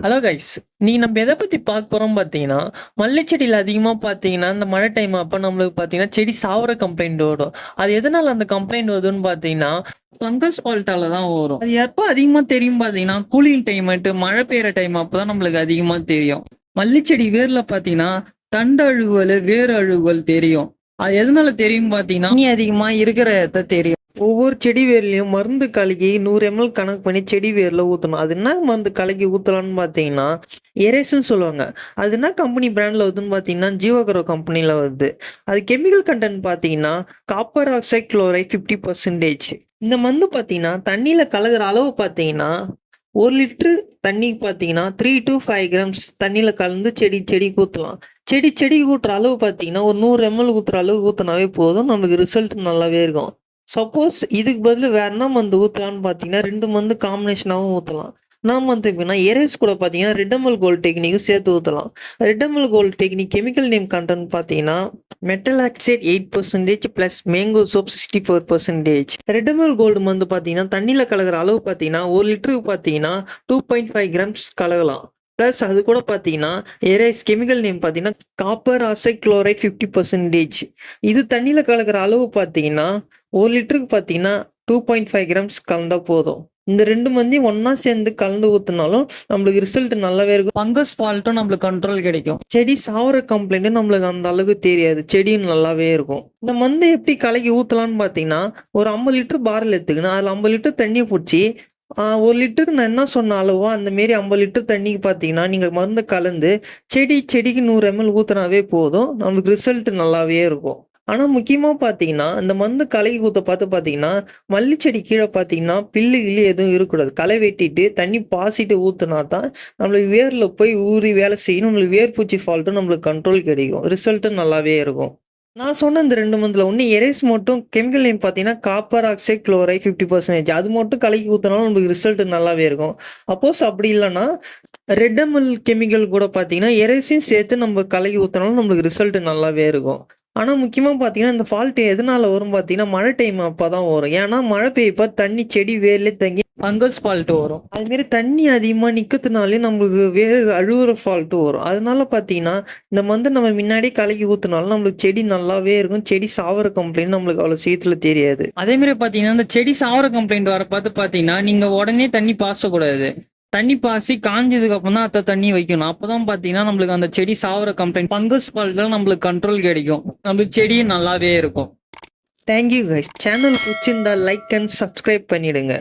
Hello guys நீ நம்ம எதை பற்றி பார்க்க போகிறோம் பார்த்தீங்கன்னா மல்லி செடியில் அதிகமாக பார்த்தீங்கன்னா இந்த மழை டைம் அப்போ நம்மளுக்கு பார்த்தீங்கன்னா செடி சாவர கம்ப்ளைண்ட் வரும் அது எதனால் அந்த கம்ப்ளைண்ட் வருதுன்னு பார்த்தீங்கன்னா ஃபங்கஸ் ஃபால்ட்டால தான் வரும். அது எப்போ அதிகமாக தெரியும் பார்த்தீங்கன்னா கூலிங் டைமட்டு மழை பெய்கிற டைம் அப்போ தான் நம்மளுக்கு அதிகமாக தெரியும். மல்லிச்செடி வேரில் பார்த்தீங்கன்னா தண்டு அழுகுவல் வேர் அழுகுவல் தெரியும். அது எதனால தெரியும் பார்த்தீங்கன்னா நீ அதிகமாக இருக்கிற இடத்த தெரியும். ஒவ்வொரு செடி வேர்லையும் மருந்து கலக்கி நூறு எம்எல் கணக்கு பண்ணி செடி வேரில் ஊற்றணும் அது என்ன மருந்து கலக்கி ஊற்றலான்னு பார்த்தீங்கன்னா எரேஸ்ன்னு சொல்லுவாங்க. அது என்ன கம்பெனி பிராண்டில் வருதுன்னு பார்த்தீங்கன்னா ஜீவகரோ கம்பெனியில் வருது. அது கெமிக்கல் கண்டென்ட் பார்த்தீங்கன்னா copper oxide chloride fifty percentage இந்த மருந்து பார்த்தீங்கன்னா தண்ணியில் கலகிற அளவு பார்த்தீங்கன்னா ஒரு லிட்டரு தண்ணிக்கு பார்த்தீங்கன்னா த்ரீ டு ஃபைவ் கிராம்ஸ் தண்ணியில் கலந்து செடி செடி ஊற்றலாம் செடி செடி ஊற்றுற அளவு பார்த்தீங்கன்னா ஒரு நூறு எம்எல் ஊற்றுற அளவு ஊற்றினாவே போதும். நமக்கு ரிசல்ட் நல்லாவே இருக்கும். சப்போஸ் இதுக்கு பதில் வேற என்ன மந்து ஊற்றலான்னு பார்த்தீங்கன்னா ரெண்டு மந்து காம்பினேஷனாகவும் ஊற்றலாம் நான் வந்து எப்படின்னா எரேஸ் கூட பார்த்தீங்கன்னா ரெட்டமல் கோல்டு டெக்னிக்கும் சேர்த்து ஊற்றலாம் Ridomil gold technique chemical name content பார்த்தீங்கன்னா metalaxyl eight percentage plus mancozeb sixty four percentage Ridomil gold வந்து பார்த்தீங்கன்னா தண்ணியில் கலக்கிற அளவு பார்த்தீங்கன்னா ஒரு லிட்டருக்கு பார்த்தீங்கன்னா டூ பாயிண்ட் ஃபைவ் கிராம்ஸ் கலகலாம் ப்ளஸ் அது கூட பார்த்தீங்கன்னா எரேஸ் கெமிக்கல் நேம் பார்த்தீங்கன்னா காப்பர் ஆசைட் குளோரைட் ஃபிஃப்டி பர்சன்டேஜ் இது தண்ணியில் கலக்கிற அளவு பார்த்தீங்கன்னா ஒரு லிட்டருக்கு பார்த்தீங்கன்னா டூ பாயிண்ட் ஃபைவ் கிராம்ஸ் கலந்தால் போதும். இந்த ரெண்டு மந்தையும் ஒன்றா சேர்ந்து கலந்து ஊற்றினாலும் நம்மளுக்கு ரிசல்ட் நல்லாவே இருக்கும். ஃபங்கஸ் ஃபால்ட்டும் நம்மளுக்கு கண்ட்ரோல் கிடைக்கும். செடி சாவர கம்ப்ளைண்ட்டும் நம்மளுக்கு அந்த அளவுக்கு தெரியாது. செடியும் நல்லாவே இருக்கும். இந்த மந்தை எப்படி கலக்கி ஊற்றலான்னு பார்த்தீங்கன்னா ஒரு ஐம்பது லிட்டர் பாரல் எடுத்துக்கணும் அதில் ஐம்பது லிட்டர் தண்ணியை பிடிச்சி ஒரு லிட்டருக்கு நான் என்ன சொன்ன அளவோ அந்த மாரி ஐம்பது லிட்டர் தண்ணிக்கு பார்த்தீங்கன்னா நீங்கள் மருந்து கலந்து செடி செடிக்கு நூறு எம்எல் ஊற்றினாவே போதும். நம்மளுக்கு ரிசல்ட் நல்லாவே இருக்கும். ஆனால் முக்கியமாக பார்த்தீங்கன்னா இந்த மருந்து களை ஊற்ற பார்த்து பார்த்தீங்கன்னா மல்லிச்செடி கீழே பார்த்தீங்கன்னா பில்லு கில்லு எதுவும் இருக்கக்கூடாது. களை வெட்டிட்டு தண்ணி பாசிட்டு ஊற்றுனா தான் நம்மளுக்கு வேரில் போய் ஊறி வேலை செய்யணும். நம்மளுக்கு வேர்பூச்சி ஃபால்ட்டும் நம்மளுக்கு கண்ட்ரோல் கிடைக்கும். ரிசல்ட்டும் நல்லாவே இருக்கும். நான் சொன்ன இந்த ரெண்டு மந்தில் ஒன்று எரேஸ் மட்டும் கெமிக்கல் நேம் பார்த்தீங்கன்னா copper oxide chloride fifty percentage அது மட்டும் கலக்கி ஊற்றினாலும் நம்மளுக்கு ரிசல்ட் நல்லாவே இருக்கும். அப்போஸ் அப்படி இல்லைன்னா ரெட்டமல் கெமிக்கல் கூட பார்த்தீங்கன்னா எரேஸையும் சேர்த்து நம்ம கலக்கி ஊற்றினாலும் நம்மளுக்கு ரிசல்ட் நல்லாவே இருக்கும். ஆனால் முக்கியமாக பார்த்தீங்கன்னா இந்த ஃபால்ட் எதனால வரும் பார்த்தீங்கன்னா மழை டைம் அப்போ தான் வரும். ஏன்னா மழை பெய்யப்போ தண்ணி செடி வேர்லேயே தங்கி ஃபங்கஸ் ஃபால்ட்டு வரும். அதுமாரி தண்ணி அதிகமாக நிற்கிறதுனாலே நம்மளுக்கு வேறு அழுகுற ஃபால்ட்டு வரும். அதனால பார்த்தீங்கன்னா இந்த மந்து நம்ம முன்னாடியே கலக்கி ஊற்றினாலும் நம்மளுக்கு செடி நல்லாவே இருக்கும். செடி சாவர கம்ப்ளைண்ட் நம்மளுக்கு அவ்வளோ சீக்கிரத்தில் தெரியாது. அதேமாரி பார்த்தீங்கன்னா இந்த செடி சாவர கம்ப்ளைண்ட் வர பார்த்து பார்த்தீங்கன்னா நீங்கள் உடனே தண்ணி பாசக்கூடாது. தண்ணி பாசி காஞ்சதுக்கு அப்புறம் தான் அத்தை தண்ணி வைக்கணும். அப்பதான் பாத்தீங்கன்னா நம்மளுக்கு அந்த செடி சாவர கம்ப்ளைண்ட் பங்கஸ் பால்கள் நம்மளுக்கு கண்ட்ரோல் கிடைக்கும். நம்மளுக்கு செடியும் நல்லாவே இருக்கும். தேங்க்யூ கைஸ் சேனல் பிடிச்சிருந்தா லைக் அண்ட் சப்ஸ்கிரைப் பண்ணிடுங்க.